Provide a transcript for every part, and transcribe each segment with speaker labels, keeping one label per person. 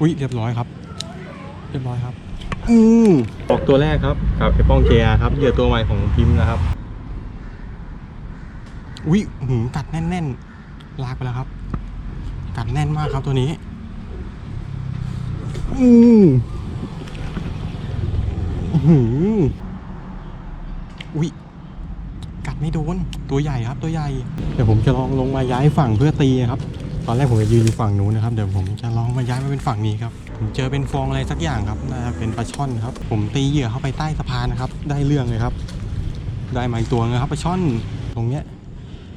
Speaker 1: อุ้ยเรียบร้อยครับ เรียบร้อยครับ อืมออกตัวแรกครับกับไอป้องเจียครับเหยื่อตัวใหม่ของพิมพ์นะครับ อุ้ยหืมกัดแน่นๆ ลากไปแล้วครับ กัดแน่นมากครับตัวนี้ อืมอื้อหืออุ้ยกัดไม่โดน ตัวใหญ่ครับตัวใหญ่ เดี๋ยวผมจะลองลงมาย้ายฝั่งเพื่อตีครับ ตอนแรกผมจะยืนอยู่ฝั่งนู้นนะครับเดี๋ยวผมจะลองมาย้ายมาเป็นฝั่งนี้ครับผมเจอเป็นฟองอะไรสักอย่างครับน่าจะเป็นปลาช่อนครับ ผมตีเหยื่อเข้าไปใต้สะพานนะครับ ได้เรื่องเลยครับ ได้มาอีกตัวนึงครับปลาช่อนตรงเนี้ย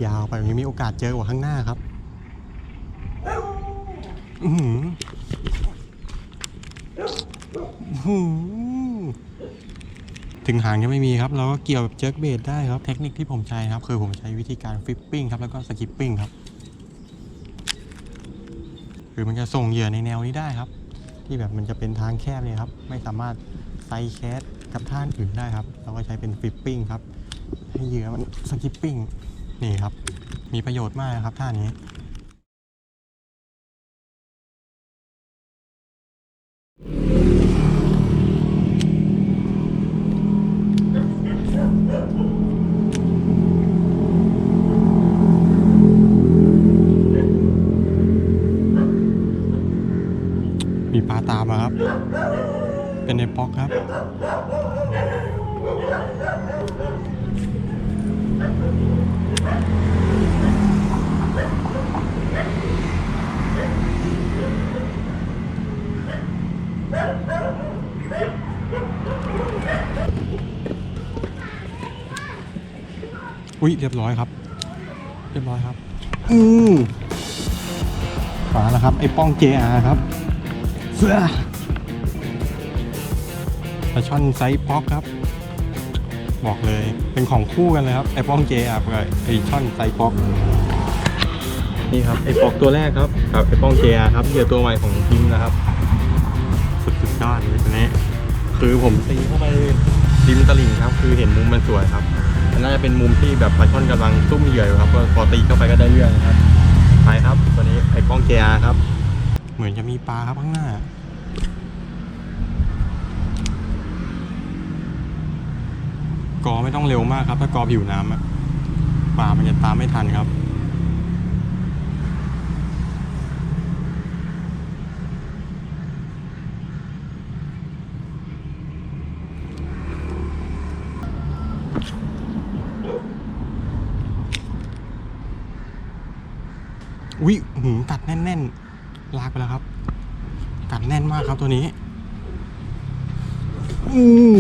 Speaker 1: ยาวไปยังมีโอกาสเจอกว่าข้างหน้าครับอือหืออื้อหือถึงหางยังไม่มีครับ เราก็เกี่ยวแบบเจิร์กเบสได้ครับ เทคนิคที่ผมใช้ครับ คือผมใช้วิธีการฟลิปปิ้งครับ แล้วก็สกิปปิ้งครับ คือมันจะส่งเหยื่อในแนวนี้ได้ครับ ที่แบบมันจะเป็นทางแคบเลยครับ ไม่สามารถไซแคสกับท่านอื่นได้ครับ เราก็ใช้เป็นฟิปปิ้งครับ ให้เหยื่อมันสกิปปิ้งนี่ครับ มีประโยชน์มากครับท่านี้ มีปลาตามมาครับ เป็นในป๊อกครับ อุ้ยเรียบร้อยครับ เรียบร้อยครับ อืมฝาแล้วครับ ไอ้ป้อง JR ครับเสื้อปลาช่อนไซส์ป๊อกครับ บอกเลยเป็นของคู่กันเลยครับ ไอ้ป้อง JR กับไอ้ช่อนไซส์ป๊อก นี่ครับ ไอ้ปอกตัวแรกครับกับไอ้ป้อง JR ครับเหยื่อตัวใหม่ของพิมพ์นะครับ สุดสุดยอดเลยตัวนี้คือผมตีเข้าไปริมตลิ่งครับ คือเห็นมุมมันสวยครับมั น่าจะเป็นมุมที่แบบปลาช่อนกำลังซุ่มเหยื่ออยู่ครับก็พอตีเข้าไปก็ได้เรื่องนะครับไปครับตัวนี้ไอ้ป้องเกียร์ครับ เหมือนจะมีปลาครับข้างหน้ากอไม่ต้องเร็วมากครับ ถ้ากอผิวน้ำอะปลามันจะตามไม่ทันครับ อุ้ย หืมกัดแน่นๆ ลากไปแล้วครับกัดแน่นมากครับตัวนี้อืม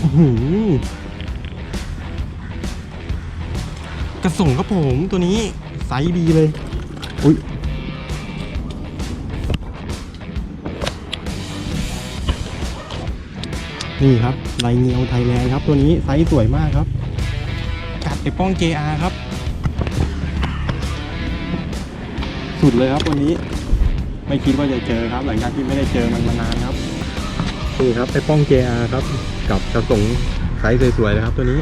Speaker 1: อื้หือกระส่งครับผมตัวนี้ไซส์ดีเลย อุ้ยนี่ครับลายเงียวไทยแลนด์ครับ ตัวนี้ไซส์สวยมากครับ กัดไอป้อง JR ครับ สุดเลยครับวันนี้ ไม่คิดว่าจะเจอครับ หลังจากที่ไม่ได้เจอมันมานานครับนี่ครับไอ้ป้อง JR ครับ กับกระสงไซส์สวยๆนะครับ ตัวนี้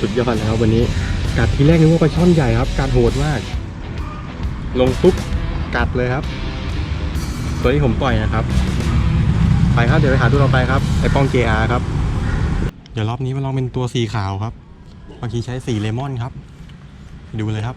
Speaker 1: สุดยอดนะครับ วันนี้กัดทีแรกนึกว่าปลาช่อนใหญ่ครับกัดโหดมาก ลงปุ๊บกัดเลยครับ ตัวนี้ผมปล่อยนะครับ ไปครับเดี๋ยวไปหาตัวเราไปครับ ไอ้ป้อง JR ครับ เดี๋ยวรอบนี้มาลองเป็นตัวสีขาวครับเมื่อกี้ใช้สีเลมอนครับ ดูเลยครับ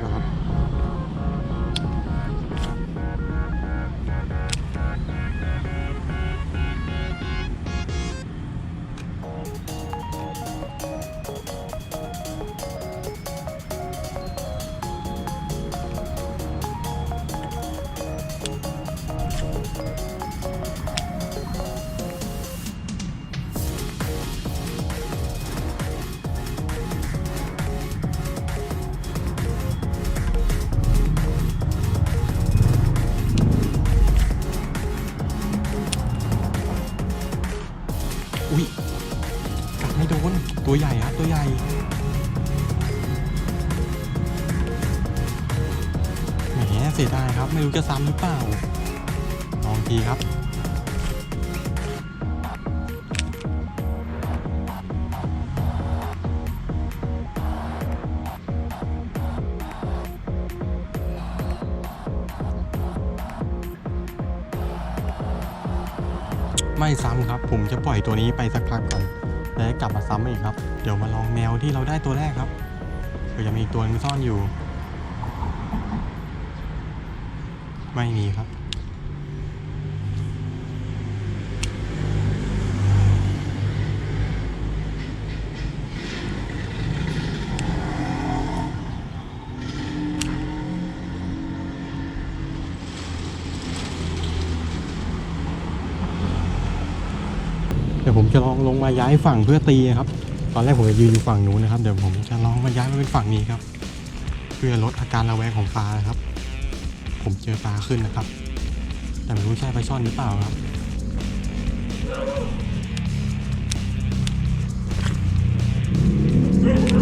Speaker 1: ตอ จะซ้ำหรือเปล่า ลองทีครับ ไม่ซ้ำครับ ผมจะปล่อยตัวนี้ไปสักพักก่อนแล้วกลับมาซ้ำอีกครับ เดี๋ยวมาลองแนวที่เราได้ตัวแรกครับเผื่อจะมีตัวนึงซ่อนอยู่ ไม่มีครับ เดี๋ยวผมจะลองลงมาย้ายฝั่งเพื่อตีครับ ตอนแรกผมจะยืนอยู่ฝั่งนู้นนะครับ เดี๋ยวผมจะลองมาย้ายมาเป็นฝั่งนี้ครับ เพื่อลดอาการระแวงของปลานะครับ ผมเจอปลาขึ้นนะครับ แต่ไม่รู้ใช่ปช่อนหรือเปล่าครับ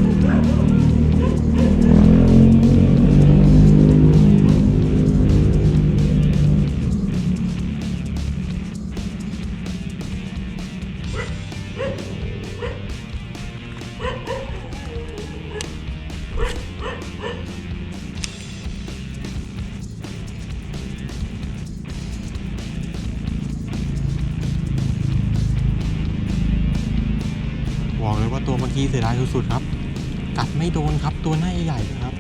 Speaker 1: บ เลยว่าตัวเมื่อกี้เสียดายสุดๆครับ กัดไม่โดนครับตัวหน้าใหญ่ครับ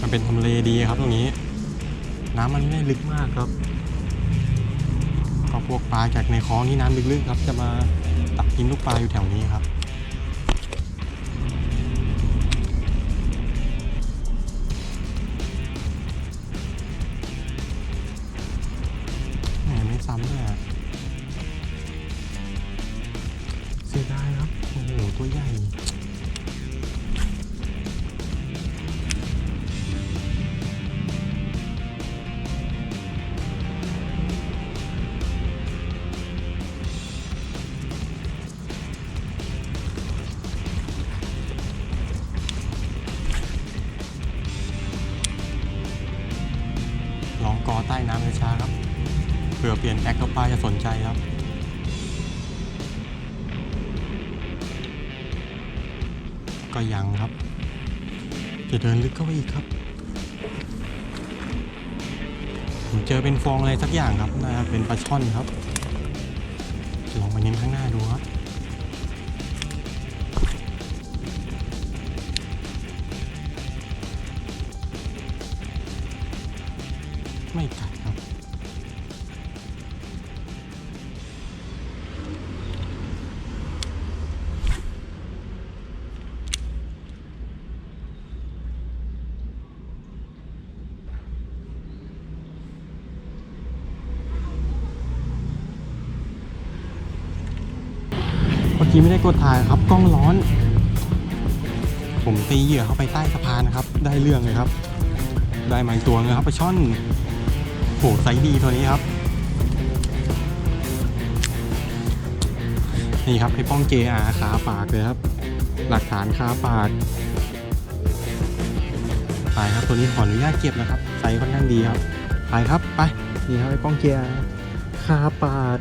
Speaker 1: มันเป็นทำเลดีครับตรงนี้ น้ำมันไม่ลึกมากครับก็พวกปลาจากในคลองที่น้ำลึกๆครับ จะมาตักกินลูกปลาอยู่แถวนี้ครับ ซ้ำเลยเสียดายครับ โอ้โห ตัวใหญ่ลองกอใต้น้ำช้าครับ เปลี่ยนแอคแล้วปาจะสนใจครับก็ยังครับ จะเดินลึกเข้าไปอีกครับผมเจอเป็นฟองอะไรสักอย่างครับน่าจะเป็นปลาช่อนครับลองไปเน้นข้างหน้าดูครับ อกี้ไม่ได้กดถ่ายครับกล้องร้อน ผมตีเหยื่อเข้าไปใต้สะพานนะครับ ได้เรื่องเลยครับ ได้มาอีกตัวนึงครับปลาช่อนโหไซส์ดีตัวนี้ครับ นี่ครับไอ้ป้อง JR ขาปากเลยครับ หลักฐานคาปากไปครับตัวนี้ขออนุญาตเก็บนะครับไซส์ค่อนข้างดีครับไปครับไปนี่ครับไอ้ป้อง JR คาปาก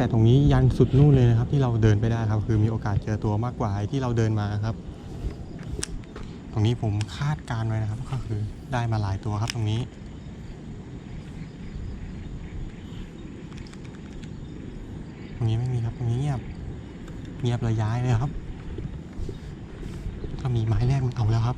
Speaker 1: แต่ตรงนี้ยันสุดนู่นเลยนะครับ ที่เราเดินไปได้ครับ คือมีโอกาสเจอตัวมากกว่าที่เราเดินมาครับ ตรงนี้ผมคาดการณ์ไว้นะครับ ก็คือได้มาหลายตัวครับตรงนี้ตรงนี้ไม่มีครับตรงนี้เงียบเงียบเลยย้ายเลยครับ ก็มีไม้แรกมันเอาแล้วครับ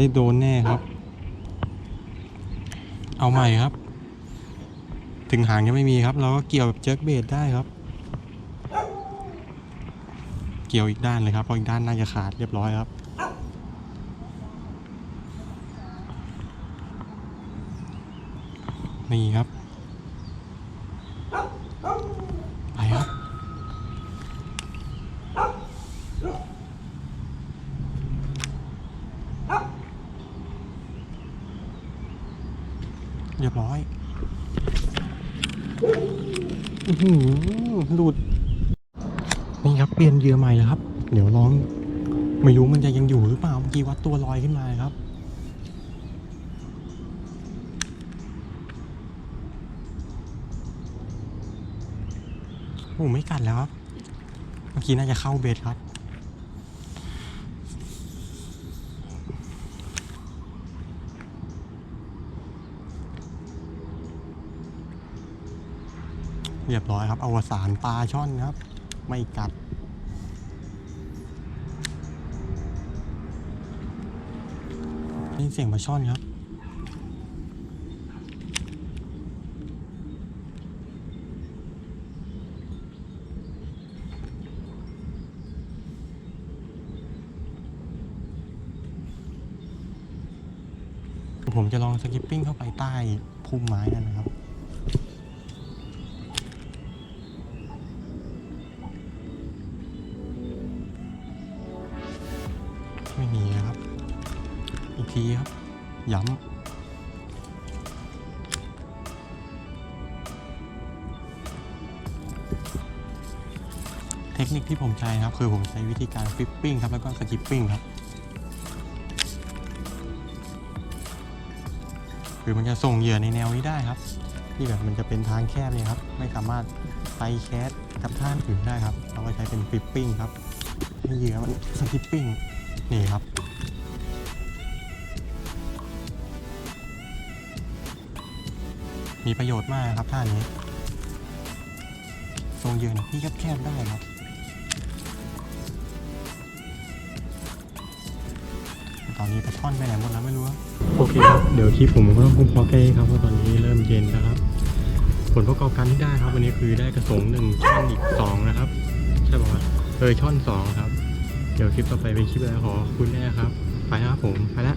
Speaker 1: ได้โดนแน่ครับ เอาใหม่ครับ ถึงหางยังไม่มีครับ เราก็เกี่ยวแบบเจ็กเบดได้ครับ เกี่ยวอีกด้านเลยครับเพราะอีกด้านน่าจะขาดเรียบร้อยครับนี่ครับ ไปครับ เรียบร้อยอืหือหลุดนี่ครับเปลี่ยนเยื่อใหม่แล้วครับ เดี๋ยวลอง ไม่รู้มันจะยังอยู่หรือเปล่าเมื่อกี้วัดตัวลอยขึ้นมาครับโอ้ไม่กัดแล้วครับเมื่อกี้น่าจะเข้าเบ็ดครับ เรียบร้อยครับ อวสานปลาช่อนครับ ไม่กัด นี่เสียงปลาช่อนครับผมจะลองสกิปปิ้งเข้าไปใต้พุ่มไม้นั่นนะครับ ย้ำ เทคนิคที่ผมใช้นะครับ คือผมใช้วิธีการฟิปปิ้งครับ แล้วก็สกิปปิ้งครับ คือมันจะส่งเหยื่อในแนวนี้ได้ครับ ที่แบบมันจะเป็นทางแคบเนี่ยครับ ไม่สามารถไปแคสกับท่านอื่นได้ครับ เราก็ใช้เป็นฟิปปิ้งครับ ให้เหยื่อมันสกิปปิ้งนี่ครับ มีประโยชน์มากครับท่านี้ทรงยื่อที่แคบๆได้ครับ ตอนนี้กระท่อนไปไหนหมดแล้วไม่รู้ โอเคครับ เดี๋ยวคลิปผมก็ต้องคุ้มพอแก้ครับเพราะตอนนี้เริ่มเย็นแล้วครับ ผลประกอบการที่ได้ครับ วันนี้คือได้กระสงหนึ่งช่อนอีกสองนะครับ ใช่ป่ะเออช่อนสองครับ เดี๋ยวคลิปต่อไปเป็นคลิปอะไรขอคุณแน่ครับ ไปแล้วครับผม ไปแล้ว